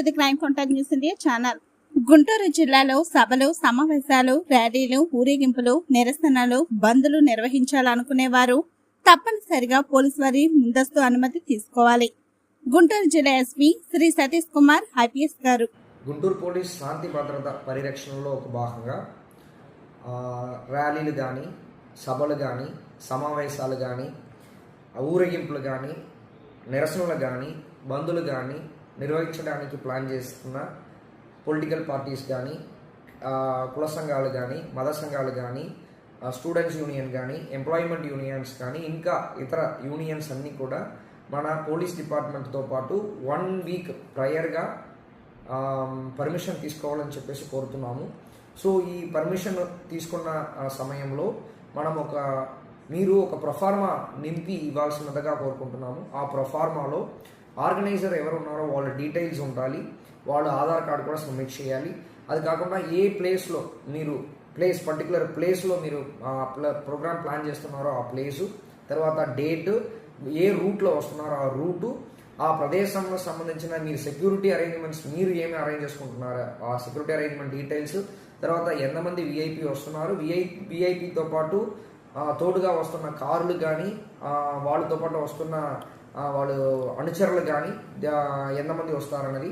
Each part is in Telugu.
ఇది crime contact news India channel. Guntur జిల్లాలో సభలు సమావేశాలు ర్యాలీలు ఊరేగింపులు నిరసనలు బంద్లు నిర్వహించాలనుకునేవారు తప్పనిసరిగా పోలీసు వారి ముందస్తు అనుమతి తీసుకోవాలి. గుంటూరు జిల్లా SP Shri Satish Kumar IPS garu. Guntur police శాంతి భద్రత పరిరక్షణలో ఒక భాగంగా ర్యాలీలు కానీ సభలు కానీ సమావేశాలు కానీ ఊరేగింపులు కానీ నిరసనలు కానీ బంధులు కానీ నిర్వహించడానికి ప్లాన్ చేస్తున్న పొలిటికల్ పార్టీస్ కానీ కుల సంఘాలు కానీ మత సంఘాలు కానీ స్టూడెంట్స్ యూనియన్ కానీ ఎంప్లాయ్మెంట్ యూనియన్స్ కానీ ఇంకా ఇతర యూనియన్స్ అన్నీ కూడా మన పోలీస్ డిపార్ట్మెంట్తో పాటు వన్ వీక్ ప్రయర్గా పర్మిషన్ తీసుకోవాలని చెప్పేసి కోరుతున్నాము. సో ఈ పర్మిషన్ తీసుకున్న సమయంలో మనం ఒక మీరు ఒక ప్రొఫార్మా నింపి ఇవ్వాల్సినదిగా కోరుకుంటున్నాము. ఆ ప్రొఫార్మాలో ఆర్గనైజర్ ఎవరు ఉన్నారో వాళ్ళ డీటెయిల్స్ ఉండాలి వాళ్ళ ఆధార్ కార్డు కూడా సబ్మిట్ చేయాలి. అది కాకుండా ఏ ప్లేస్లో మీరు ప్లేస్ పర్టికులర్ ప్లేస్లో మీరు ప్రోగ్రామ్ ప్లాన్ చేస్తున్నారో ఆ ప్లేసు తర్వాత డేట్ ఏ రూట్లో వస్తున్నారో ఆ రూటు ఆ ప్రదేశంలో సంబంధించిన మీరు సెక్యూరిటీ అరేంజ్మెంట్స్ మీరు ఏమి అరేంజ్ చేసుకుంటున్నారో ఆ సెక్యూరిటీ అరేంజ్మెంట్ డీటెయిల్స్ తర్వాత ఎంతమంది విఐపి వస్తున్నారు విఐ విఐపితో పాటు తోడుగా వస్తున్న కార్లు కానీ వాళ్ళతో పాటు వస్తున్న వాళ్ళు అనుచరులు కానీ ఎంతమంది వస్తారన్నది.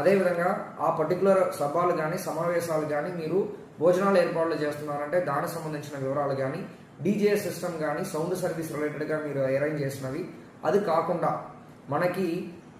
అదేవిధంగా ఆ పర్టికులర్ సభలు కానీ సమావేశాలు కానీ మీరు భోజనాలు ఏర్పాట్లు చేస్తున్నారంటే దానికి సంబంధించిన వివరాలు కానీ డీజే సిస్టమ్ కానీ సౌండ్ సర్వీస్ రిలేటెడ్గా మీరు అరేంజ్ చేసినవి. అది కాకుండా మనకి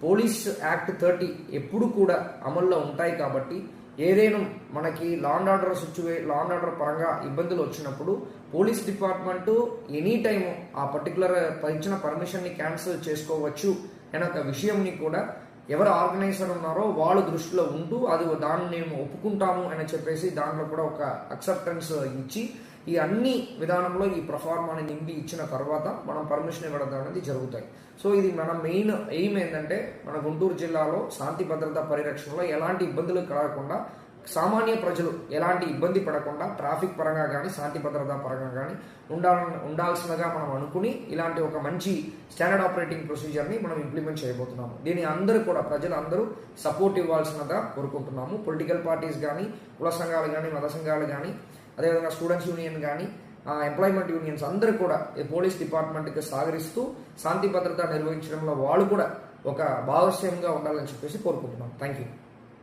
పోలీస్ యాక్ట్ థర్టీ ఎప్పుడు కూడా అమల్లో ఉంటాయి కాబట్టి ఏదైనా మనకి లాండ్ ఆర్డర్ సిచ్యువే లాండ్ ఆర్డర్ పరంగా ఇబ్బందులు వచ్చినప్పుడు పోలీస్ డిపార్ట్మెంట్ ఎనీ టైం ఆ పర్టికులర్ ఇచ్చిన పర్మిషన్ని క్యాన్సిల్ చేసుకోవచ్చు అనే ఒక విషయంని కూడా ఎవరు ఆర్గనైజర్ ఉన్నారో వాళ్ళు దృష్టిలో ఉంటూ అది దాన్ని మేము ఒప్పుకుంటాము అని చెప్పేసి దాంట్లో కూడా ఒక అక్సెప్టెన్స్ ఇచ్చి ఈ అన్ని విధానంలో ఈ ప్రఫార్మాని నింపి ఇచ్చిన తర్వాత మనం పర్మిషన్ ఇవ్వడం అనేది జరుగుతాయి. సో ఇది మన మెయిన్ ఎయిమ్ ఏంటంటే మన గుంటూరు జిల్లాలో శాంతి భద్రత పరిరక్షణలో ఎలాంటి ఇబ్బందులు కలగకుండా సామాన్య ప్రజలు ఎలాంటి ఇబ్బంది పడకుండా ట్రాఫిక్ పరంగా కానీ శాంతి భద్రత పరంగా కానీ ఉండాల ఉండాల్సినగా మనం అనుకుని ఇలాంటి ఒక మంచి స్టాండర్డ్ ఆపరేటింగ్ ప్రొసీజర్ని మనం ఇంప్లిమెంట్ చేయబోతున్నాము. దీని అందరూ కూడా ప్రజలు అందరూ సపోర్ట్ ఇవ్వాల్సినగా కోరుకుంటున్నాము. పొలిటికల్ పార్టీస్ కానీ కుల సంఘాలు కానీ మత సంఘాలు కానీ అదేవిధంగా స్టూడెంట్స్ యూనియన్ కానీ ఎంప్లాయ్మెంట్ యూనియన్స్ అందరూ కూడా ఈ పోలీస్ డిపార్ట్మెంట్కి సహకరిస్తూ శాంతి భద్రత నిర్వహించడంలో వాళ్ళు కూడా ఒక భాగస్వామ్యంగా ఉండాలని చెప్పేసి కోరుకుంటున్నాం. Thank you